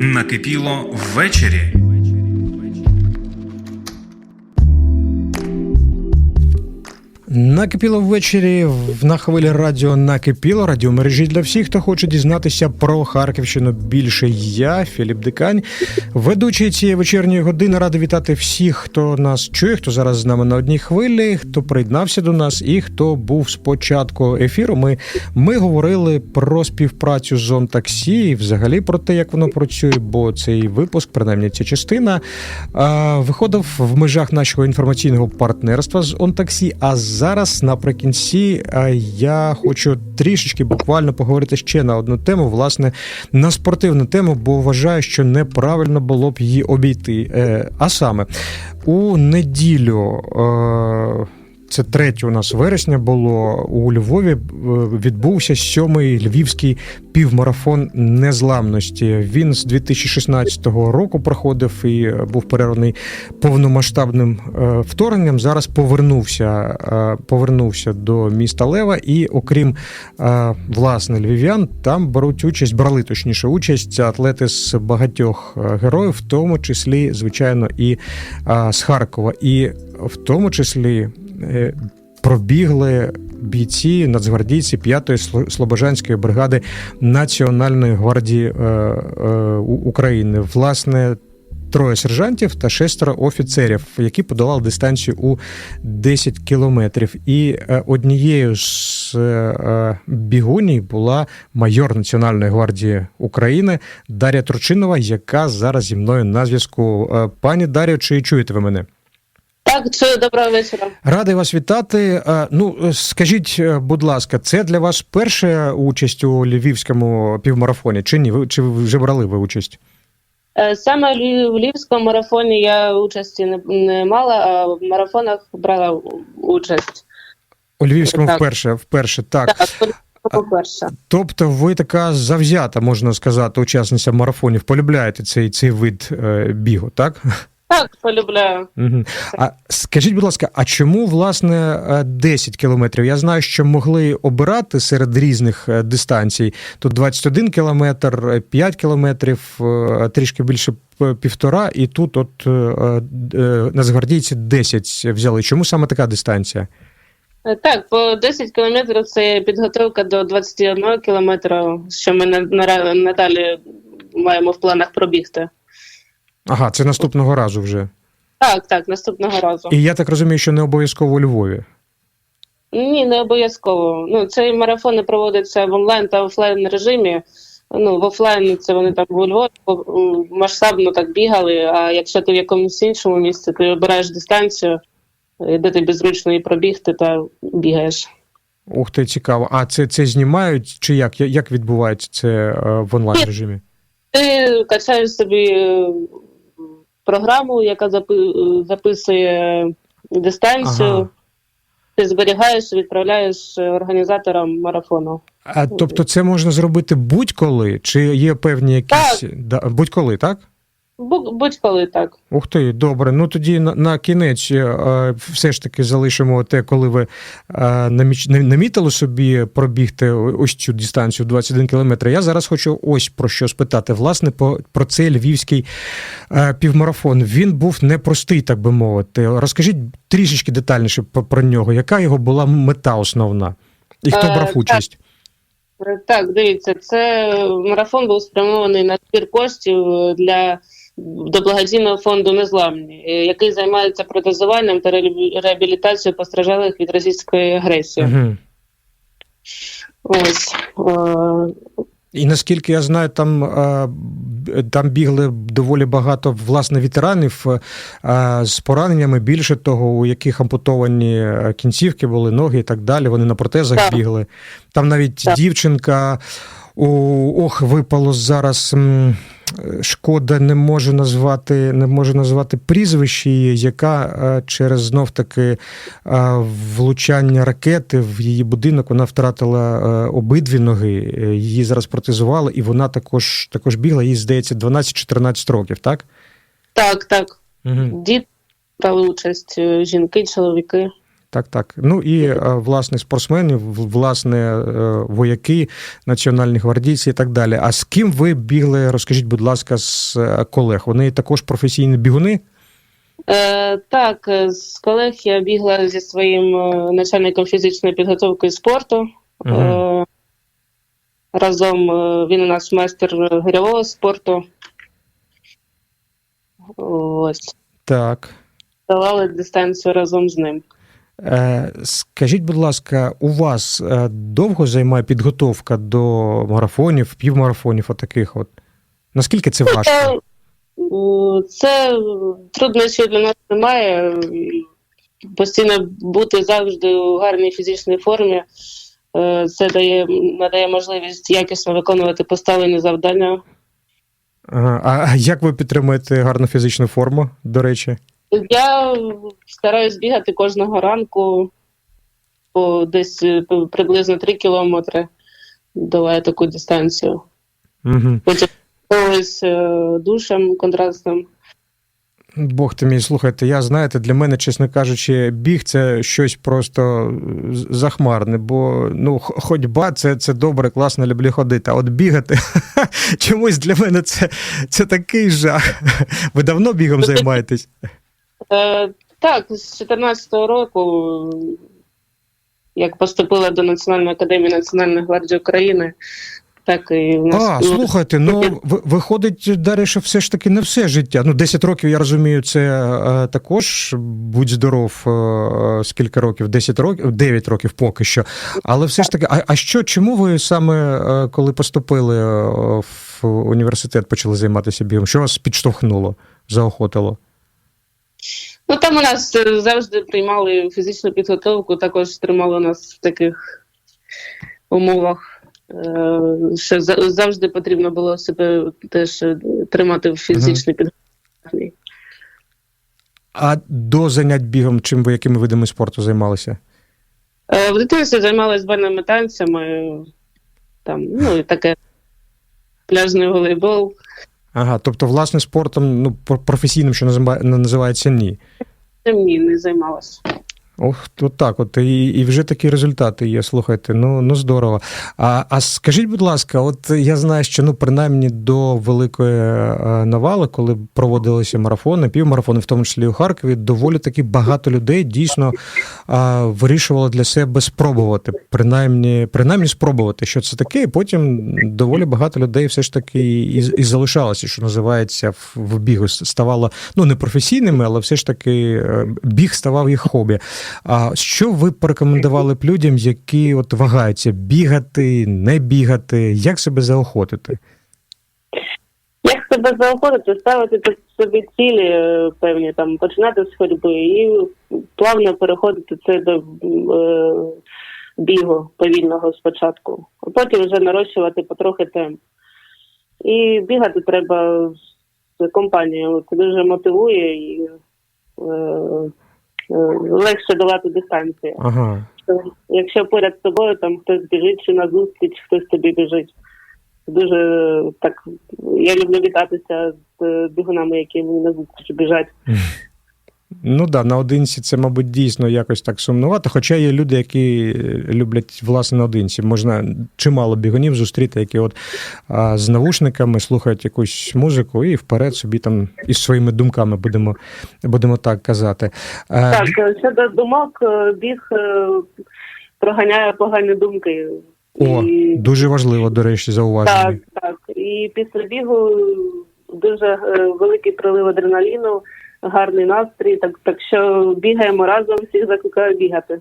Накипіло ввечері. Накипіло ввечері на хвилі радіо Накипіло радіомережі для всіх, хто хоче дізнатися про Харківщину більше. Я, Філіп Дикань, ведучий цієї вечірньої години. Радий вітати всіх, хто нас чує, хто зараз з нами на одній хвилі, хто приєднався до нас і хто був з початку ефіру. Ми, ми говорили про співпрацю з зон таксі і взагалі про те, як воно працює, бо цей випуск, принаймні ця частина, виходив в межах нашого інформаційного партнерства з «Онтаксі». А зараз наприкінці я хочу трішечки буквально поговорити ще на одну тему, власне, на спортивну тему, бо вважаю, що неправильно було б її обійти. Е, А саме у неділю. Це 3 у нас вересня було у Львові. е, Відбувся сьомий львівський півмарафон незламності. Він з 2016 року проходив і е, був перерваний повномасштабним е, вторгненням. Зараз повернувся, повернувся до міста Лева, і окрім власне львів'ян, там беруть участь, брали точніше участь атлети з багатьох героїв, в тому числі, звичайно, і з Харкова, і в тому числі. Е, Пробігли бійці нацгвардійці 5-ї Слобожанської бригади Національної гвардії е, е, України. Власне, троє сержантів та шестеро офіцерів, які подолали дистанцію у 10 кілометрів. І однією з бігуній була майор Національної гвардії України Дар'я Турчинова, яка зараз зі мною на зв'язку. Пані Дар'я, чи чуєте ви мене? Так, чую, доброго вечора. Радий вас вітати. Ну, скажіть, е, будь ласка, це для вас перша участь у львівському півмарафоні? Чи ні? Чи вже брали ви участь? Е, Саме в Львівському марафоні я участі не, не мала, а в марафонах брала участь. У львівському Так. вперше, вперше, так. Так. Тобто, ви така завзята, можна сказати, учасниця марафонів. Полюбляєте цей, цей вид е, бігу, так? Так, полюбляю. Угу. А скажіть, будь ласка, а чому власне е, 10 кілометрів? Я знаю, що могли обирати серед різних е, дистанцій. Тут 21 кілометр, е, 5 кілометрів, е, трішки більше півтора, і тут, от е, е, нацгвардійці 10 взяли. Чому саме така дистанція? Е, Так, по 10 кілометрів це підготовка до 21 кілометра, що ми на- на- надалі маємо в планах пробігти. Ага, це наступного разу вже. Так, так, наступного разу. І я так розумію, що не обов'язково у Львові. Ні, не обов'язково. Ну, цей марафони проводяться в онлайн та офлайн режимі. Ну, в офлайн це вони там у Львові масштабно так бігали. А якщо ти в якомусь іншому місці, ти обираєш дистанцію, де тобі зручно і пробігти, та бігаєш. Ух ти, цікаво. А це, це знімають чи як? Як відбувається це е, в онлайн режимі? Ти качаєш собі е, програму, яка запи- записує дистанцію. Ага. Ти зберігаєш, відправляєш організаторам марафону. А, тобто це можна зробити будь-коли? Чи є певні якісь. Да, будь-коли, так? Бу- Будь-коли так. Ух ти, добре. Ну тоді на, на кінець е, все ж таки залишимо те, коли ви е, наміч, намітили собі пробігти ось цю дистанцію 21 кілометр. Я зараз хочу ось про що спитати. Власне, по, про цей львівський е, півмарафон. Він був непростий, так би мовити. Розкажіть трішечки детальніше про, про нього. Яка його була мета основна? І хто Е, брав участь? Е, Так, дивіться, це марафон був спрямований на збір коштів для до благодійного фонду Незламні, е, який займається протезуванням та реабілітацією постраждалих від російської агресії. Угу. Ось е, І наскільки я знаю, там, е, там бігли доволі багато власне ветеранів з пораненнями. Більше того, у яких ампутовані кінцівки були, ноги і так далі. Вони на протезах Так. бігли. Там навіть Так. дівчинка. Ох, випало зараз. Шкода, не можу назвати, не можу назвати прізвище її, яка е, через знов таки е, влучання ракети в її будинок вона втратила е, обидві ноги. Її зараз протезували, і вона також також бігла. Їй здається 12-14 років, так? так, так. Угу. Діти брали участь, жінки, чоловіки. Так, так. Ну і е, власне спортсмени, власне, е, вояки, національні гвардійці і так далі. А з ким ви бігли? Розкажіть, будь ласка, з е, колег? Вони також професійні бігуни? Е, так, з колег я бігла зі своїм начальником фізичної підготовки і спорту. Мгм. Е, разом він у нас майстер гирьового спорту. Ось. Так. Долали дистанцію разом з ним. Е, Скажіть, будь ласка, у вас е, довго займає підготовка до марафонів, півмарафонів, отаких от? Наскільки це важко? Це, е, це труднощів для нас немає. Постійно бути завжди у гарній фізичній формі. Це дає, надає можливість якісно виконувати поставлені завдання. А як ви підтримуєте гарну фізичну форму, до речі? Я стараюсь бігати кожного ранку по десь е, приблизно 3 кілометри. Долаю таку дистанцію. Угу. Потім ось душем контрастним. Бог ти мій, слухайте, я знаєте, для мене, чесно кажучи, біг це щось просто захмарне, бо ну, ходьба це, це добре, класно, люблю ходити. А от бігати чомусь для мене це, це такий жах. Ви давно бігом займаєтесь? Е, так, з 14-го року, як поступила до Національної академії Національної гвардії України, так і в нас. А, слухайте, ну виходить, Дар'я, що все ж таки не все життя. Ну, 10 років, я розумію, це е, також будь здоров, е, скільки років? 10 років, 9 років поки що. Але все ж таки, а, а що, чому ви саме е, коли поступили е, в університет, почали займатися бігом? Що вас підштовхнуло, заохотило? Ну там у нас е, завжди приймали фізичну підготовку, також тримали нас в таких умовах. Е, Що завжди потрібно було себе теж е, тримати в фізичній підготовці. А до занять бігом, чим ви якими видами спорту займалися? В дитинстві займалася бальними танцями, там, ну і таке пляжний волейбол. Ага, тобто, власне, спортом, ну, про- професійним, що назива- називається, ні. Ні, не займалася. Ох, от так, от і, і вже такі результати є. Слухайте, ну ну здорово. А, а скажіть, будь ласка, от я знаю, що ну принаймні до великої е, навали, коли проводилися марафони, півмарафони, в тому числі у Харкові, доволі таки багато людей дійсно а, вирішувало для себе спробувати, принаймні, принаймні спробувати, що це таке, і потім доволі багато людей все ж таки і, і залишалося, що називається в, в бігу. Ставало ну не професійними, але все ж таки е, біг ставав їх хобі. А що ви порекомендували б людям, які от вагаються бігати, не бігати, як себе заохотити? Як себе заохотити, ставити собі цілі е, певні, там, починати з ходьби і плавно переходити це до е, бігу повільного спочатку, а потім вже нарощувати потрохи темп. І бігати треба з компанією. Це дуже мотивує і е, легше долати дистанцію. Ага. Якщо поряд з тобою там хтось біжить чи назустріч, хтось тобі біжить. Дуже так я люблю вітатися з е, бігунами, які мені назустріч біжать. Ну да, наодинці це, мабуть, дійсно якось так сумнувато. Хоча є люди, які люблять власне наодинці. Можна чимало бігунів зустріти, які от а, з навушниками слухають якусь музику і вперед собі там із своїми думками будемо, будемо так казати. Е, Так, е, щодо думок, е, біг е, проганяє погані думки. О, І- дуже важливо, до речі, так, зауваження. так. І після бігу дуже е, великий прилив адреналіну, гарний настрій. Так, так що бігаємо разом, всіх закликаю бігати.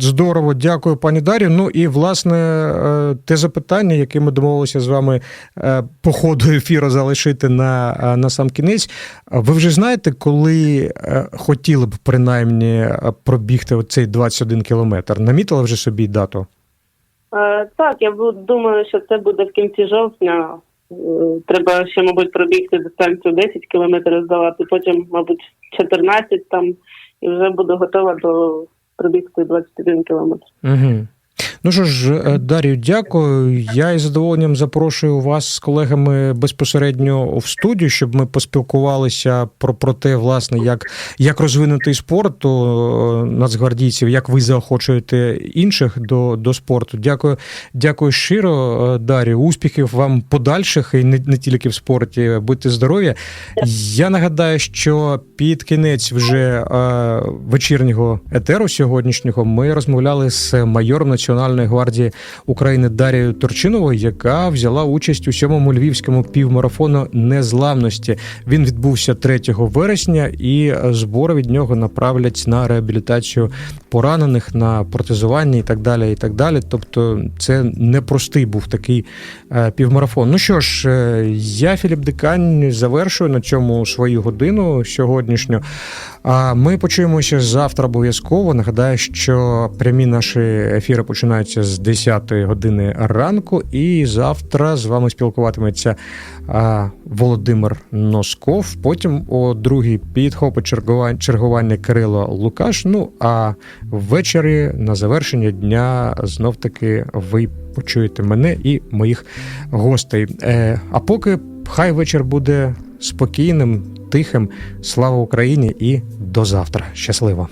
Здорово, дякую, пані Дар'ю. Ну і власне е, те запитання, яке ми домовилися з вами е, по ходу ефіру залишити на, е, на сам кінець. Ви вже знаєте, коли хотіли б принаймні пробігти оцей 21 кілометр? Намітили вже собі дату? Так, я думаю, що це буде в кінці жовтня. Е, Треба ще, мабуть, пробігти дистанцію 10 кілометрів здавати, потім, мабуть, 14 там, і вже буду готова до пробігти 21 кілометр. Угу. Ну що ж, е, Дар'ю, дякую. Я із задоволенням запрошую вас з колегами безпосередньо в студію, щоб ми поспілкувалися про, про те, власне, як, як розвинути спорт у е, нацгвардійців, як ви заохочуєте інших до, до спорту. Дякую, дякую щиро, е, Дар'ю. Успіхів вам подальших і не, не тільки в спорті. Будьте здорові. Я нагадаю, що під кінець вже вечірнього етеру сьогоднішнього ми розмовляли з майором Національної гвардії України Дарією Турчиновою, яка взяла участь у сьомому львівському півмарафону незламності. Він відбувся 3 вересня, і збори від нього направлять на реабілітацію поранених, на протезування і так далі. І так далі. Тобто, це непростий був такий е, півмарафон. Ну що ж, е, я Філіп Дикань завершую на цьому свою годину сьогоднішню. А ми почуємося завтра обов'язково. Нагадаю, що прямі наші ефіри починаються з 10 години ранку, і завтра з вами спілкуватиметься Володимир Носков. Потім о другій чергування, чергування Кирило Лукаш. Ну а ввечері на завершення дня знов таки ви почуєте мене і моїх гостей. Е, а поки хай вечір буде спокійним, тихим. Слава Україні і до завтра. Щасливо!